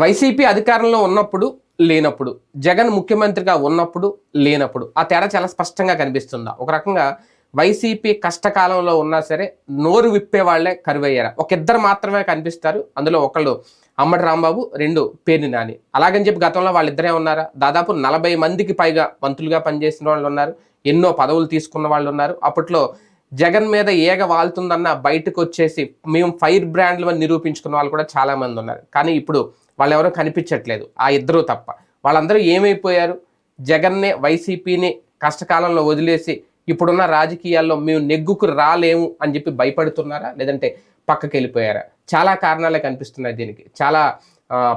YCP అధికారంలో ఉన్నప్పుడు లేనప్పుడు జగన్ ముఖ్యమంత్రిగా ఉన్నప్పుడు లేనప్పుడు ఆ తేడా చాలా స్పష్టంగా కనిపిస్తుందా? ఒక రకంగా వైసీపీ కష్టకాలంలో ఉన్నా సరే నోరు విప్పే వాళ్ళే కరువయ్యారా? ఒక ఇద్దరు మాత్రమే కనిపిస్తారు. అందులో ఒకళ్ళు అమ్మటి రాంబాబు రెండు పేర్ని నాని. అలాగని చెప్పి గతంలో వాళ్ళిద్దరే ఉన్నారా? దాదాపు నలభై మందికి పైగా మంత్రులుగా పనిచేసిన వాళ్ళు ఉన్నారు. ఎన్నో పదవులు తీసుకున్న వాళ్ళు ఉన్నారు. అప్పట్లో జగన్ మీద ఏగ వాళ్తుందన్న బయటకు వచ్చేసి మేము ఫైర్ బ్రాండ్లు అని నిరూపించుకున్న వాళ్ళు కూడా చాలామంది ఉన్నారు. కానీ ఇప్పుడు వాళ్ళు ఎవరో కనిపించట్లేదు. ఆ ఇద్దరు తప్ప. వాళ్ళందరూ ఏమైపోయారు? జగన్నే వైసీపీని కష్టకాలంలో వదిలేసి ఇప్పుడున్న రాజకీయాల్లో మేము నెగ్గుకు రాలేము అని చెప్పి భయపడుతున్నారా? లేదంటే పక్కకి వెళ్ళిపోయారా? చాలా కారణాలే కనిపిస్తున్నాయి దీనికి. చాలా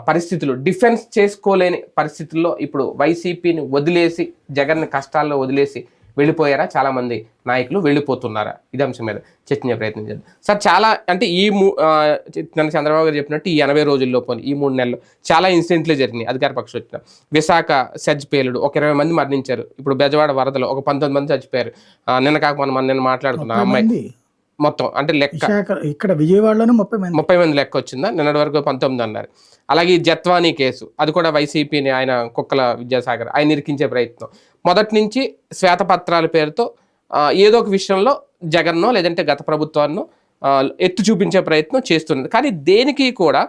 పరిస్థితులు డిఫెన్స్ చేసుకోలేని పరిస్థితుల్లో ఇప్పుడు వైసీపీని వదిలేసి జగన్ని కష్టాల్లో వదిలేసి వెళ్ళిపోయారా? చాలా మంది నాయకులు వెళ్ళిపోతున్నారా? ఇది అంశం మీద చర్చించే ప్రయత్నం చేద్దాం. సార్ చాలా అంటే ఈ మూ నిన్న చంద్రబాబు గారు చెప్పినట్టు ఈ ఎనభై రోజుల్లో పోనీ ఈ మూడు నెలలు చాలా ఇన్సిడెంట్లే జరిగినాయి. అధికార పక్షం వచ్చిన విశాఖ సెజ్ పేలుడు ఒక ఇరవై మంది మరణించారు. ఇప్పుడు బెజవాడ వరదలు ఒక పంతొమ్మిది మంది చచ్చిపోయారు. నిన్న కాక మనం మనం నిన్న మాట్లాడుకున్న అమ్మాయి మొత్తం అంటే లెక్క. ఇక్కడ విజయవాడలోనే ముప్పై మంది. ముప్పై మంది లెక్క వచ్చిందా? నిన్నటి వరకు పంతొమ్మిది అన్నారు. అలాగే జత్వానీ కేసు అది కూడా వైసీపీని ఆయన కుక్కల విద్యాసాగర్ ఆయన ఇరికించే ప్రయత్నం. మొదటి నుంచి శ్వేతపత్రాల పేరుతో ఏదో ఒక విషయంలో జగన్నో లేదంటే గత ప్రభుత్వాన్నో ఎత్తు చూపించే ప్రయత్నం చేస్తున్నది. కానీ దేనికి కూడా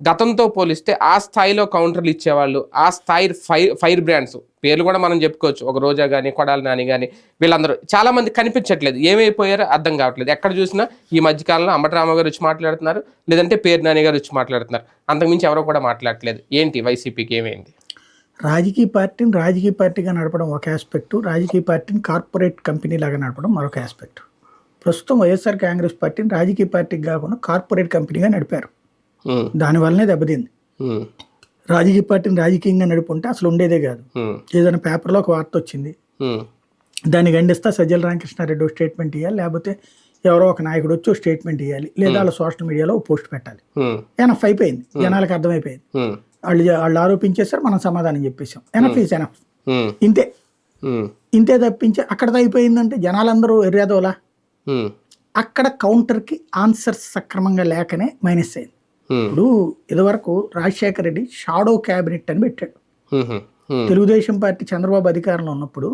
గతంతో పోలిస్తే ఆ స్థాయిలో కౌంటర్లు ఇచ్చేవాళ్ళు ఆ స్థాయి ఫైర్ ఫైర్ బ్రాండ్స్ పేర్లు కూడా మనం చెప్పుకోవచ్చు. ఒక రోజా కానీ కొడాలి నాని కానీ వీళ్ళందరూ చాలామంది కనిపించట్లేదు. ఏమైపోయారో అర్థం కావట్లేదు. ఎక్కడ చూసినా ఈ మధ్యకాలంలో అంబటరామ గారు వచ్చి మాట్లాడుతున్నారు లేదంటే పేరు నాని గారు వచ్చి మాట్లాడుతున్నారు. అంతకుమించి ఎవరో కూడా మాట్లాడట్లేదు. ఏంటి వైసీపీకి ఏమైంది? రాజకీయ పార్టీని రాజకీయ పార్టీగా నడపడం ఒక ఆస్పెక్ట్ రాజకీయ పార్టీని కార్పొరేట్ కంపెనీ లాగా నడపడం మరొక ఆస్పెక్ట్ ప్రస్తుతం వైఎస్ఆర్ కాంగ్రెస్ పార్టీని రాజకీయ పార్టీకి కాకుండా కార్పొరేట్ కంపెనీగా నడిపారు. దానివల్లనే దెబ్బతింది. రాజకీయ పార్టీని రాజకీయంగా నడుపుంటే అసలు ఉండేదే కాదు. ఏదైనా పేపర్లో ఒక వార్త వచ్చింది. దాన్ని ఖండిస్తా సజ్జల రామకృష్ణారెడ్డి స్టేట్మెంట్ ఇవ్వాలి లేకపోతే ఎవరో ఒక నాయకుడు వచ్చి స్టేట్మెంట్ ఇవ్వాలి లేదా వాళ్ళ సోషల్ మీడియాలో పోస్ట్ పెట్టాలి. ఎనఫ్ అయిపోయింది. జనాలకు అర్థమైపోయింది. వాళ్ళు వాళ్ళు ఆరోపించేసారు మనం సమాధానం చెప్పేసాం ఎనఫ్ ఈజ్ ఎనఫ్ ఇంతే. ఉమ్, ఇంతే తప్పించి అక్కడతో అయిపోయిందంటే జనాలందరూ ఎర్రేదోలా? ఉమ్, అక్కడ కౌంటర్కి ఆన్సర్స్ సక్రమంగా లేకనే మైనస్ అయింది. ఉమ్, ఇప్పుడు ఇదివరకు రాజశేఖర రెడ్డి షాడో క్యాబినెట్ అని పెట్టాడు. తెలుగుదేశం పార్టీ చంద్రబాబు అధికారంలో ఉన్నప్పుడు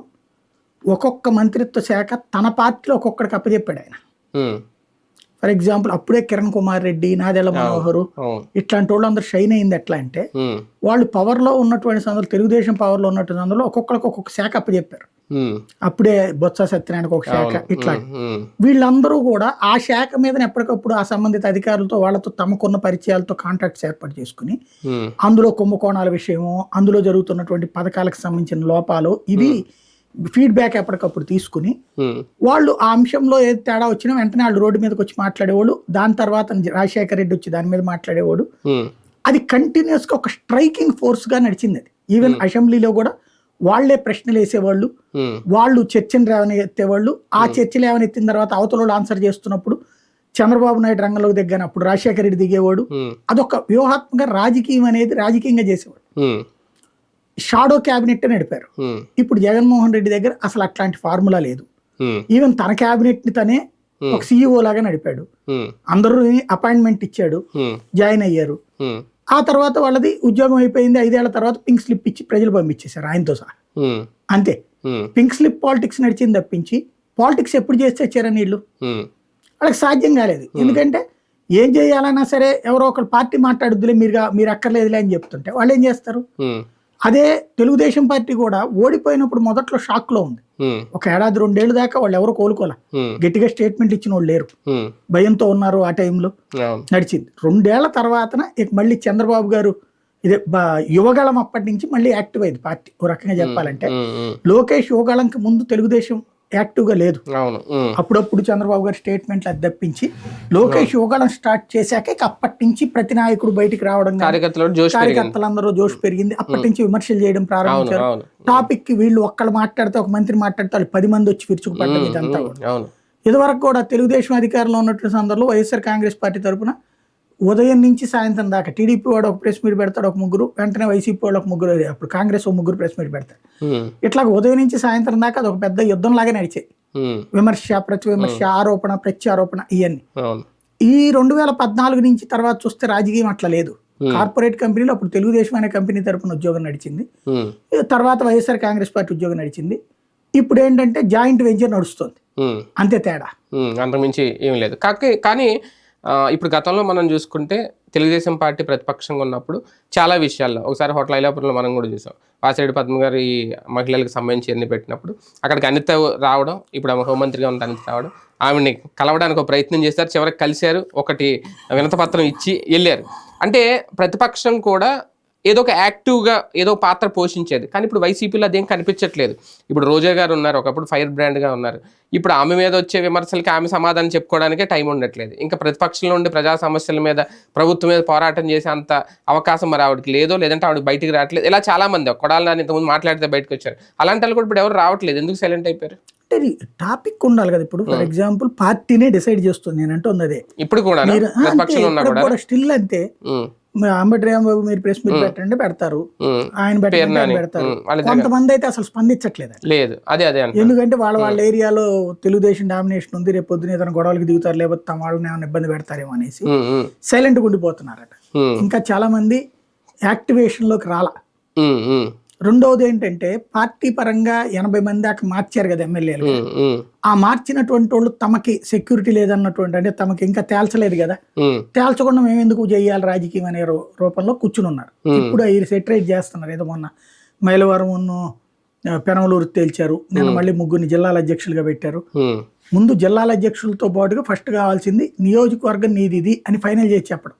ఒక్కొక్క మంత్రిత్వ శాఖ తన పార్టీలో ఒక్కొక్కడికి అప్పచెప్పాడు ఆయన. ఫర్ ఎగ్జాంపుల్ అప్పుడే కిరణ్ కుమార్ రెడ్డి నాదెళ్ళ మనోహరు ఇట్లాంటి వాళ్ళు అందరూ షైన్ అయింది ఎట్లా అంటే వాళ్ళు పవర్లో ఉన్నటువంటి సందర్భంలో తెలుగుదేశం పవర్లో ఉన్నటువంటి సందర్భంలో ఒక్కొక్కరికి ఒక్కొక్క శాఖ అప్పచెప్పారు. అప్పుడే బొత్స సత్యనారాయణకి ఒక శాఖ ఇట్లా. వీళ్ళందరూ కూడా ఆ శాఖ మీద ఎప్పటికప్పుడు ఆ సంబంధిత అధికారులతో వాళ్ళతో తమకున్న పరిచయాలతో కాంటాక్ట్స్ ఏర్పాటు చేసుకుని అందులో కుంభకోణాల విషయము అందులో జరుగుతున్నటువంటి పథకాలకు సంబంధించిన లోపాలు ఇవి ఫీడ్బ్యాక్ ఎప్పటికప్పుడు తీసుకుని వాళ్ళు ఆ అంశంలో ఏది తేడా వచ్చినా వెంటనే వాళ్ళు రోడ్డు మీదకి వచ్చి మాట్లాడేవాళ్ళు. దాని తర్వాత రాజశేఖర రెడ్డి వచ్చి దాని మీద మాట్లాడేవాడు. అది కంటిన్యూస్గా ఒక స్ట్రైకింగ్ ఫోర్స్గా నడిచింది అది. ఈవెన్ అసెంబ్లీలో కూడా వాళ్ళే ప్రశ్నలు వేసేవాళ్ళు. వాళ్ళు చర్చను లేవనెత్తేవాళ్ళు ఆ చర్చలు లేవనెత్తిన తర్వాత అవతల ఆన్సర్ చేస్తున్నప్పుడు చంద్రబాబు నాయుడు రంగంలోకి దిగాను అప్పుడు రాజశేఖర రెడ్డి దిగేవాడు. అదొక వ్యూహాత్మక రాజకీయం అనేది రాజకీయంగా చేసేవాడు. షాడో క్యాబినెట్ నడిపారు. ఉమ్, ఇప్పుడు జగన్మోహన్ రెడ్డి దగ్గర అసలు అట్లాంటి ఫార్ములా లేదు. ఈవెన్ తన క్యాబినెట్ని తనే ఒక సీఈఓ లాగా నడిపాడు. అందరూ అపాయింట్మెంట్ ఇచ్చాడు. జాయిన్ అయ్యారు. ఆ తర్వాత వాళ్ళది ఉద్యోగం అయిపోయింది. ఐదేళ్ళ తర్వాత పింక్ స్లిప్ ఇచ్చి ప్రజలు పంపించేశారు ఆయనతో సహా. అంతే. పింక్ స్లిప్ పాలిటిక్స్ నడిచింది తప్పించి పాలిటిక్స్ ఎప్పుడు చేస్తే వచ్చారని వీళ్ళు? వాళ్ళకి సాధ్యం కాలేదు. ఎందుకంటే ఏం చేయాలన్నా సరే ఎవరో ఒకరు పార్టీ మాట్లాడుద్దులే మీరు మీరు అక్కర్లేదులే అని చెప్తుంటే వాళ్ళు ఏం చేస్తారు? అదే తెలుగుదేశం పార్టీ కూడా ఓడిపోయినప్పుడు మొదట్లో షాక్లో ఉంది ఒక ఏడాది రెండేళ్ళు దాకా వాళ్ళు ఎవరు కోలుకోలే. గట్టిగా స్టేట్మెంట్ ఇచ్చిన వాళ్ళు లేరు. భయంతో ఉన్నారు ఆ టైంలో. నడిచింది. రెండేళ్ళ తర్వాతన ఇక మళ్ళీ చంద్రబాబు గారు ఇదే యువగళం అప్పటి నుంచి మళ్ళీ యాక్టివ్ అయింది పార్టీ. ఓ రకంగా చెప్పాలంటే. లోకేష్ యువగళంకి ముందు తెలుగుదేశం యాక్టివ్గా లేదు అప్పుడప్పుడు చంద్రబాబు గారు స్టేట్మెంట్లు అది తప్పించి లోకేష్ యువగళం స్టార్ట్ చేశాక అప్పటి నుంచి ప్రతి నాయకుడు బయటికి రావడం కార్యకర్తలందరూ జోష్ పెరిగింది. అప్పటి నుంచి విమర్శలు చేయడం ప్రారంభించారు. టాపిక్కి వీళ్ళు ఒక్కళ్ళు మాట్లాడితే ఒక మంత్రి మాట్లాడితే వాళ్ళు పది మంది వచ్చి విరుచుకుపడ్డం ఇదంతా ఇదివరకు కూడా తెలుగుదేశం అధికారంలో ఉన్నటువంటి సందర్భంలో వైఎస్ఆర్ కాంగ్రెస్ పార్టీ తరపున ఉదయం నుంచి సాయంత్రం దాకా టీడీపీ వాడు ఒక ప్రెస్ మీట్ పెడతాడు ఒక ముగ్గురు వెంటనే వైసీపీ వాడు ఒక ముగ్గురు అప్పుడు కాంగ్రెస్ ఒక ముగ్గురు ప్రెస్ మీట్ పెడతారు. ఇట్లా ఉదయం నుంచి సాయంత్రం దాకా అది ఒక పెద్ద యుద్ధం లాగా నడిచాయి విమర్శ ప్రతి విమర్శ ఆరోపణ ప్రత్యారోపణ ఇవన్నీ ఈ రెండు వేల పద్నాలుగు నుంచి తర్వాత చూస్తే రాజకీయం అట్లా లేదు. కార్పొరేట్ కంపెనీలో అప్పుడు తెలుగుదేశం అనే కంపెనీ తరపున ఉద్యోగం నడిచింది. తర్వాత వైఎస్ఆర్ కాంగ్రెస్ పార్టీ ఉద్యోగం నడిచింది. ఇప్పుడు ఏంటంటే జాయింట్ వెంచర్ నడుస్తుంది. అంతే తేడా. అంతకుమించి ఏం లేదు. కాకి కానీ ఇప్పుడు గతంలో మనం చూసుకుంటే తెలుగుదేశం పార్టీ ప్రతిపక్షంగా ఉన్నప్పుడు చాలా విషయాల్లో ఒకసారి హోటల్ ఐలాపురంలో మనం కూడా చూసాం. వాసిరెడ్డి పద్మ గారి మహిళలకు సంబంధించి ఎన్ని పెట్టినప్పుడు అక్కడికి అనిత రావడం ఇప్పుడు ఆమె హోంమంత్రిగా ఉన్న అనిత రావడం ఆమెని కలవడానికి ఒక ప్రయత్నం చేశారు చివరికి కలిశారు ఒకటి వినతపత్రం ఇచ్చి వెళ్ళారు. అంటే ప్రతిపక్షం కూడా ఏదో ఒక యాక్టివ్గా ఏదో పాత్ర పోషించేది. కానీ ఇప్పుడు వైసీపీలో అదేం కనిపించట్లేదు. ఇప్పుడు రోజా గారు ఉన్నారు ఒకప్పుడు ఫైర్ బ్రాండ్గా ఉన్నారు. ఇప్పుడు ఆమె మీద వచ్చే విమర్శలకి ఆమె సమాధానం చెప్పుకోవడానికే టైం ఉండట్లేదు. ఇంకా ప్రతిపక్షంలో ఉండి ప్రజా సమస్యల మీద ప్రభుత్వం మీద పోరాటం చేసే అంత అవకాశం మరి ఆవిడకి లేదో లేదంటే ఆవిడ బయటికి రావట్లేదు. ఇలా చాలా మంది కొడాలి నాని ఇంతకుముందు మాట్లాడితే బయటకు వచ్చారు. అలాంటి వాళ్ళు కూడా ఇప్పుడు ఎవరు రావట్లేదు. ఎందుకు సైలెంట్ అయిపోయారు? అంటే టాపిక్ ఉండాలి కదా ఇప్పుడు. ఫర్ ఎగ్జాంపుల్ పార్టీనే డిసైడ్ చేస్తుంది నేను అంటుంది అదే. ఇప్పుడు కూడా? స్టిల్ అంతే. ఉమ్, మీ అంబటి రాంబాబు మీరు ప్రెస్ మీట్ పెట్టండి పెడతారు. ఆయన పెట్టండి పెడతారు. కొంతమంది అయితే అసలు స్పందించట్లేదు లేదు అదే అదే ఎందుకంటే వాళ్ళ వాళ్ళ ఏరియాలో తెలుగుదేశం డామినేషన్ ఉంది రేపు పొద్దున ఏదైనా గొడవలకు దిగుతారు లేకపోతే తమ వాళ్ళని ఏమైనా ఇబ్బంది పెడతారేమో అనేసి ఉమ్, సైలెంట్గా ఉండిపోతున్నారట. ఇంకా చాలా మంది యాక్టివేషన్లోకి రాల. ఉమ్, ఉమ్, రెండవది ఏంటంటే పార్టీ పరంగా ఎనభై మంది దాకా మార్చారు కదా ఎమ్మెల్యేలు. ఆ మార్చినటువంటి వాళ్ళు తమకి సెక్యూరిటీ లేదన్నటువంటి అంటే తమకి ఇంకా తేల్చలేదు కదా. తేల్చకుండా మేము ఎందుకు చేయాలి రాజకీయం అనే రూపంలో కూర్చుని ఉన్నారు. ఇప్పుడు అవి సెటరేట్ చేస్తున్నారు. ఏదో మొన్న మైలవరం పెనమలూరు తేల్చారు. నిన్న మళ్ళీ ముగ్గురిని జిల్లాల అధ్యక్షులుగా పెట్టారు. ముందు జిల్లాల అధ్యక్షులతో పాటుగా ఫస్ట్ కావాల్సింది నియోజకవర్గం నీది ఇది అని ఫైనల్ చేసి చెప్పడం.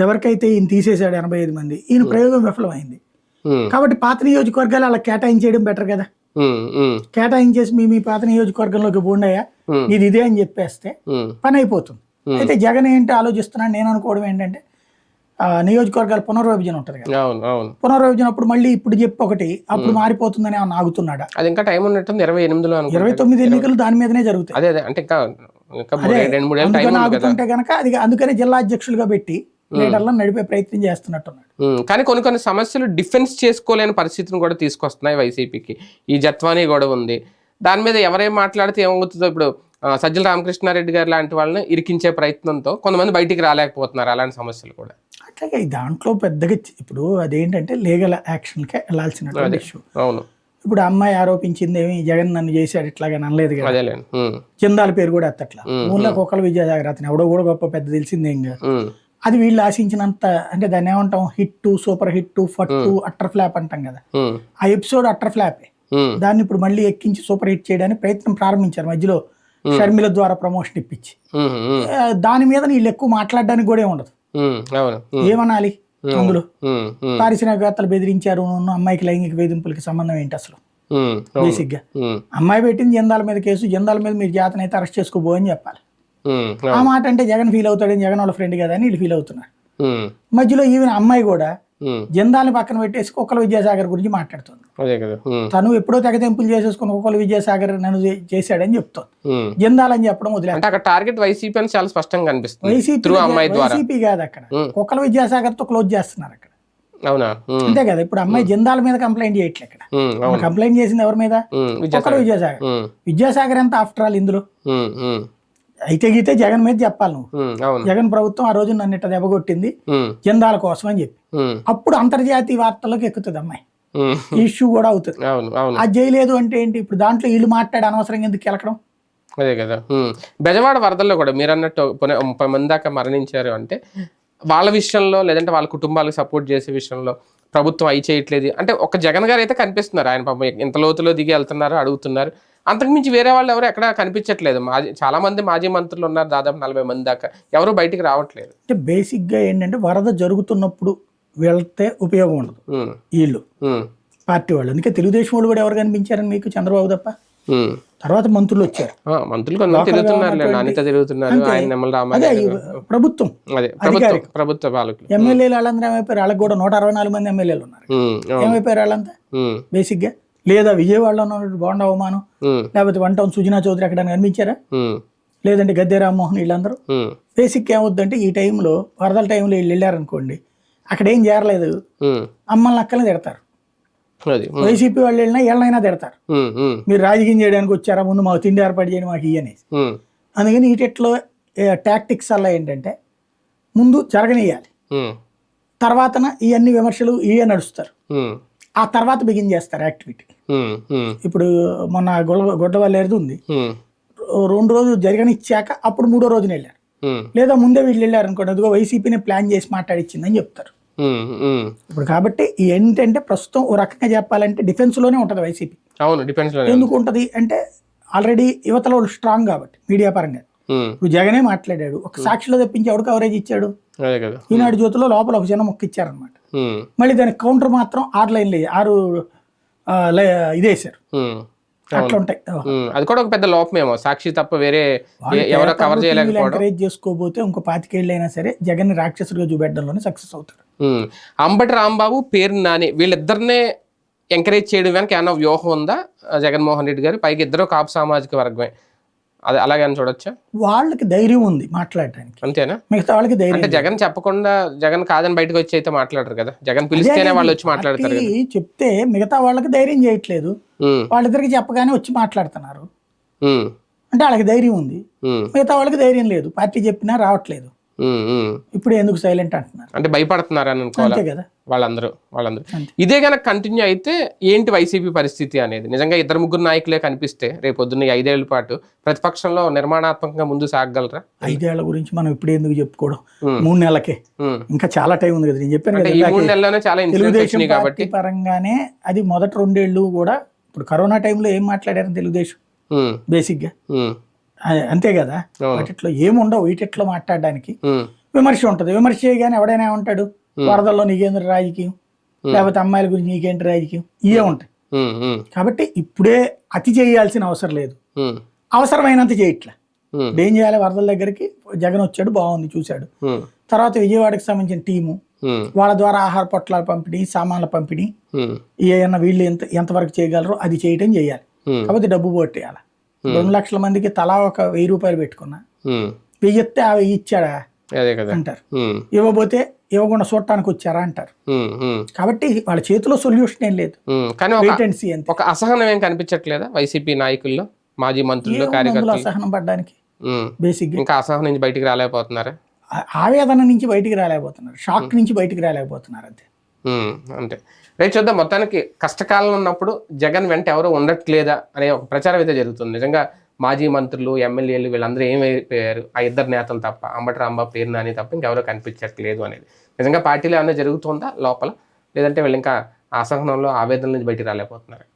ఎవరికైతే ఈయన తీసేశాడు ఎనభై ఐదు మంది ఈయన ప్రయోగం విఫలమైంది. కాబట్టి పాత నియోజకవర్గాలు అలా కేటాయించేయడం బెటర్ కదా. కేటాయించేసి మీ మీ పాత నియోజకవర్గంలోకి పోండయా. ఇది ఇదే అని చెప్పేస్తే పని అయిపోతుంది అయితే జగన్ ఏంటి ఆలోచిస్తున్నాడు? నేను అనుకోవడం ఏంటంటే నియోజకవర్గాల పునర్విభజన ఉంటుంది కదా. పునర్విభజన అప్పుడు మళ్ళీ ఇప్పుడు చెప్పి ఒకటి అప్పుడు మారిపోతుందని ఏమన్నా ఆగుతున్నాడా? అది ఇంకా టైం ఉన్నట్టుంది ఇరవై ఎనిమిదిలో. ఇరవై తొమ్మిది ఎన్నికలు దాని మీదనే జరుగుతాయి. అదే అంటే ఇంకా ఆగుతుంటే కనుక అది అందుకనే జిల్లా అధ్యక్షులుగా పెట్టి లీడర్లను నడిపే ప్రయత్నం చేస్తున్నట్టున్నాడు. కానీ కొన్ని కొన్ని సమస్యలు డిఫెన్స్ చేసుకోలేని పరిస్థితిని కూడా తీసుకొస్తున్నాయి వైసీపీకి. ఈ జత్వానీ గొడవ ఉంది. దాని మీద ఎవరేం మాట్లాడితే ఏమవుతుందో ఇప్పుడు సజ్జల రామకృష్ణారెడ్డి గారు లాంటి వాళ్ళని ఇరికించే ప్రయత్నంతో కొంతమంది బయటికి రాలేకపోతున్నారు అలాంటి సమస్యలు కూడా. అట్లాగే దాంట్లో పెద్దగా ఇప్పుడు అదేంటంటే లీగల్ యాక్షన్కే వెళ్ళాల్సినటువంటి ఇష్యూ అవును. ఇప్పుడు అమ్మాయి ఆరోపించింది ఏమి జగన్ నన్ను చేశాడు ఇట్లాగా అనలేదు కదా. జిందాల పేరు కూడా ఎత్తట్లా. ఊళ్ళో కుక్కల విద్యాసాగర్ అతను ఎవడో కూడా గొప్ప పెద్ద తెలిసిందేం కాదు. అది వీళ్ళు ఆశించినంత అంటే దాన్ని ఏమంటాం హిట్ సూపర్ హిట్ ఫట్టు అట్టర్ ఫ్లాప్ అంటాం కదా. ఉమ్, ఆ ఎపిసోడ్ అట్టర్ ఫ్లాపే. ఉమ్, దాన్ని ఇప్పుడు మళ్ళీ ఎక్కించి సూపర్ హిట్ చేయడానికి ప్రయత్నం ప్రారంభించారు మధ్యలో షర్మిల ద్వారా ప్రమోషన్ ఇప్పించి. దాని మీద వీళ్ళు ఎక్కువ మాట్లాడడానికి కూడా ఉండదు. ఏమనాలి అందులో? పారిశ్రామికవేత్తలు బెదిరించారు అమ్మాయికి లైంగిక వేధింపులకి సంబంధం ఏంటి అసలు? బేసిక్గా. అమ్మాయి పెట్టింది జందాల మీద కేసు జందాల మీద మీరు జాతనైతే అరెస్ట్ చేసుకోబో అని చెప్పాలి. ఆ మాట అంటే జగన్ ఫీల్ అవుతాడని జగన్ వాళ్ళ ఫ్రెండ్ కదా అని వీళ్ళు ఫీల్ అవుతున్నారు. మధ్యలో ఈవెన్ అమ్మాయి కూడా ఉమ్, జందాలని పక్కన పెట్టేసి కుక్కల విద్యాసాగర్ గురించి మాట్లాడుతుంది. తను ఎప్పుడో తెగతెంపులు చేసేసుకుని కుక్కల విద్యాసాగర్ నన్ను చేశాడని చెప్తోంది. ఉమ్. జందాలని చెప్పడం వదిలే అంటే అక్కడ టార్గెట్ వైసీపీ అని చాలా స్పష్టంగా కనిపిస్తుంది వైసీపీ కాదు అక్కడ. కుక్కల విద్యాసాగర్తో క్లోజ్ చేస్తున్నారు అక్కడ. అవునా? అంతే కదా ఇప్పుడు అమ్మాయి జందాల మీద కంప్లైంట్ చేయట్లే ఇక్కడ. కంప్లైంట్ చేసింది ఎవరి మీద? కుక్కల విద్యాసాగర్. విద్యాసాగర్ ఎంత ఆఫ్టర్ ఆల్ ఇందులో? అయితే గీతే జగన్ మీద చెప్పాలి నువ్వు. జగన్ ప్రభుత్వం ఆ రోజు నన్ను ఇట్ట దెబ్బకొట్టింది ఉమ్, జందాల కోసం అని చెప్పి. అప్పుడు అంతర్జాతీయ వార్తల్లోకి ఎక్కుతుంది అమ్మాయి. ఇష్యూ కూడా అవుతుంది. అవును అవును. అది చేయలేదు అంటే ఏంటి? ఇప్పుడు దాంట్లో వీళ్ళు మాట్లాడి అనవసరంగా ఎందుకు కెలకడం? అదే కదా. బెజవాడ వరదల్లో కూడా మీరు అన్నట్టు ముప్పై మంది దాకా మరణించారు అంటే వాళ్ళ విషయంలో లేదంటే వాళ్ళ కుటుంబాలకు సపోర్ట్ చేసే విషయంలో ప్రభుత్వం అయి చేయట్లేదు. అంటే ఒక జగన్ గారు అయితే కనిపిస్తున్నారు. ఆయన పాపం ఇంత లోతులో దిగి వెళ్తున్నారు అడుగుతున్నారు. అంతకుమించి వేరే వాళ్ళు ఎవరు ఎక్కడ కనిపించట్లేదు. మాజీ చాలా మంది మాజీ మంత్రులు ఉన్నారు దాదాపు నలభై మంది దాకా. ఎవరు బయటికి రావట్లేదు. అంటే బేసిక్గా ఏంటంటే వరద జరుగుతున్నప్పుడు వెళ్తే ఉపయోగం ఉండదు. వీళ్ళు. పార్టీ వాళ్ళు. అందుకే తెలుగుదేశం వాళ్ళు కూడా ఎవరు కనిపించారని మీకు చంద్రబాబు తప్ప. తర్వాత మంత్రులు వచ్చారు. మంత్రులు తిరుగుతున్నారు ప్రభుత్వం ప్రభుత్వం పాలకులు. ఎమ్మెల్యేలు వాళ్ళందరూ ఏమైపోయారు? వాళ్ళకి కూడా నూట అరవై నాలుగు మంది ఎమ్మెల్యేలు ఉన్నారు. ఏమైపోయారు వాళ్ళంతా? ఉమ్, బేసిక్గా? లేదా విజయవాడలో ఉన్నటువంటి బోండా అవమానం? లేకపోతే వన్ టౌన్ సుజనా చౌదరి ఎక్కడ కనిపించారా? లేదంటే గద్దె రామ్మోహన్ వీళ్ళందరూ? బేసిక్ ఏమవుద్దంటే ఈ టైంలో వరదల టైంలో వీళ్ళు వెళ్ళారనుకోండి అక్కడ ఏం చేరలేదు. అమ్మల్ని అక్కల్ని తిడతారు. వైసీపీ వాళ్ళు వెళ్ళినా వీళ్ళనైనా తిడతారు. మీరు రాజకీయం చేయడానికి వచ్చారా? ముందు మాకు తిండి ఏర్పాటు చేయండి మాకు ఇయ్యనేసి ఉమ్, అందుకని ఈటెట్లో టాక్టిక్స్ అలా ఏంటంటే ముందు జరగనియాలి తర్వాతన ఇవన్నీ విమర్శలు ఇవే నడుస్తారు. ఆ తర్వాత బిగిన్ చేస్తారు యాక్టివిటీ ఇప్పుడు మొన్న గొడవ గొడ్డవల్లేరుది ఉంది. రెండు రోజులు జరగనిచ్చాక అప్పుడు మూడో రోజున వెళ్ళారు. లేదా ముందే వీళ్ళు వెళ్ళారు అనుకోండి. అదిగో వైసీపీని ప్లాన్ చేసి మాట్లాడిచ్చిందని చెప్తారు. ఇప్పుడు కాబట్టి ఏంటంటే ప్రస్తుతం ఓ రకంగా చెప్పాలంటే డిఫెన్స్లోనే ఉంటుంది వైసీపీ. అవును ఉంది. ఎందుకు ఉంటుంది అంటే ఆల్రెడీ యువతలో వాళ్ళు స్ట్రాంగ్ కాబట్టి మీడియా పరంగా. ఇప్పుడు జగనే మాట్లాడాడు. ఒక సాక్షిలో తెప్పించి ఎవడు కవరేజ్ ఇచ్చాడు? ఈనాడు జ్యోతిలో లోపల ఒక చిన్న మొక్క ఇచ్చారనమాట మళ్ళీ దానికి కౌంటర్ మాత్రం ఆరు లైన్లు ఆరు ఉమ్, అట్లా ఉంటాయి. అది కూడా ఒక పెద్ద లోపమేమో సాక్షి తప్ప వేరే ఎవరో కవర్ చేయలేకపోవడం. ఎంకరేజ్ చేసుకోబోతే ఇంకో పాతికేళ్ళు అయినా సరే జగన్ రాక్షసుడిగా చూపెట్టడంలోనే సక్సెస్ అవుతారు. అంబటి రాంబాబు పేరు నాని. వీళ్ళిద్దరినే ఎంకరేజ్ చేయడం వెనక ఏమైనా వ్యూహం ఉందా? జగన్మోహన్ రెడ్డి గారు. పైకి ఇద్దరు కాపు సామాజిక వర్గమే. అది అలాగే అని చూడొచ్చా? వాళ్ళకి ధైర్యం ఉంది మాట్లాడడానికి అంతేనా? మిగతా వాళ్ళకి ధైర్యం అంటే జగన్ చెప్పకుండా జగన్ కాదని బయటకు వచ్చి అయితే మాట్లాడరు కదా? జగన్ పిలిస్తేనే వాళ్ళు వచ్చి మాట్లాడతారు చెప్తే మిగతా వాళ్ళకి ధైర్యం చేయట్లేదు. వాళ్ళిద్దరికి చెప్పగానే వచ్చి మాట్లాడుతున్నారు. అంటే వాళ్ళకి ధైర్యం ఉంది. మిగతా వాళ్ళకి ధైర్యం లేదు. పార్టీ చెప్పినా రావట్లేదు. ఇప్పుడు ఎందుకు సైలెంట్ అంటున్నారు? అంటే భయపడుతున్నారు అని అనుకోవాలా? కదా. వాళ్ళందరూ వాళ్ళందరూ. ఇదే కనుక కంటిన్యూ అయితే ఏంటి వైసీపీ పరిస్థితి అనేది? నిజంగా ఇద్దరు ముగ్గురు నాయకులే కనిపిస్తే రేపు పొద్దున్న ఈ ఐదేళ్ళ పాటు ప్రతిపక్షంలో నిర్మాణాత్మకంగా ముందు సాగగలరా? ఐదేళ్ళ గురించి మనం ఇప్పుడు ఎందుకు చెప్పుకోవడం? మూడు నెలలకే. ఇంకా చాలా టైం ఉంది కదా నేను చెప్పాను. మూడు నెలల్లోనే చాలా తెలుగుదేశం కాబట్టి. పరంగానే అది మొదటి రెండేళ్ళు కూడా ఇప్పుడు కరోనా టైంలో ఏం మాట్లాడారు తెలుగుదేశం? ఉమ్, బేసిక్గా. ఉమ్, ఆ- అంతే కదా. వాటిట్లో ఏముండవు వీటిట్లో మాట్లాడడానికి. విమర్శ ఉంటుంది. విమర్శ చేయగానే ఎవడైనా ఏమంటాడు? వరదల్లో నీకేంద్ర రాజకీయం? లేకపోతే అమ్మాయిల గురించి నీకేంటి రాజకీయం? ఇవే ఉంటాయి. కాబట్టి ఇప్పుడే అతి చేయాల్సిన అవసరం లేదు. అవసరమైనంత చేయట్లే. ఇప్పుడు ఏం చేయాలి? వరదల దగ్గరికి జగన్ వచ్చాడు బాగుంది చూశాడు. తర్వాత విజయవాడకి సంబంధించిన టీము వాళ్ళ ద్వారా ఆహార పొట్లాల పంపిణీ సామాన్ల పంపిణీ ఏమన్నా వీళ్ళు ఎంత ఎంతవరకు చేయగలరో అది చేయటం చేయాలి. కాబట్టి డబ్బు పోట్టేయాలి రెండు లక్షల మందికి తలా ఒక వెయ్యి రూపాయలు పెట్టుకున్నా. ఉమ్. వెయ్యి ఇస్తే ఆ వెయ్యి ఇచ్చాడా? అంటారు. ఉమ్, ఇవ్వబోతే ఇవ్వకుండా చూడటానికి వచ్చారా? అంటారు. కాబట్టి వాళ్ళ చేతిలో సొల్యూషన్ ఏం లేదు. కానీ ఒక అసహనం ఏం కనిపించట్లేదా వైసీపీ నాయకుల్లో మాజీ మంత్రులు కార్యకర్తలు? అసహనం పడ్డానికి. బేసిక్ ఇంకా అసహనం నుంచి బయటికి రాలేకపోతున్నారా? ఆవేదన నుంచి బయటికి రాలేకపోతున్నారు. షాక్ నుంచి బయటికి రాలేకపోతున్నారు అంతే. అంతే. రేపు చూద్దాం మొత్తానికి కష్టకాలం ఉన్నప్పుడు జగన్ వెంట ఎవరు ఉండట్లేదా అనే ఒక ప్రచారం అయితే జరుగుతుంది. నిజంగా మాజీ మంత్రులు ఎమ్మెల్యేలు వీళ్ళందరూ ఏమైపోయారు ఆ ఇద్దరు నేతలు తప్ప అంబటి రాంబాబు పేరు నాని తప్ప ఇంకెవరో కనిపించట్లేదు అనేది. నిజంగా పార్టీలో ఏమైనా జరుగుతుందా లోపల? లేదంటే వీళ్ళు ఇంకా అసహనంలో ఆవేదన నుంచి బయటికి రాలేకపోతున్నారు?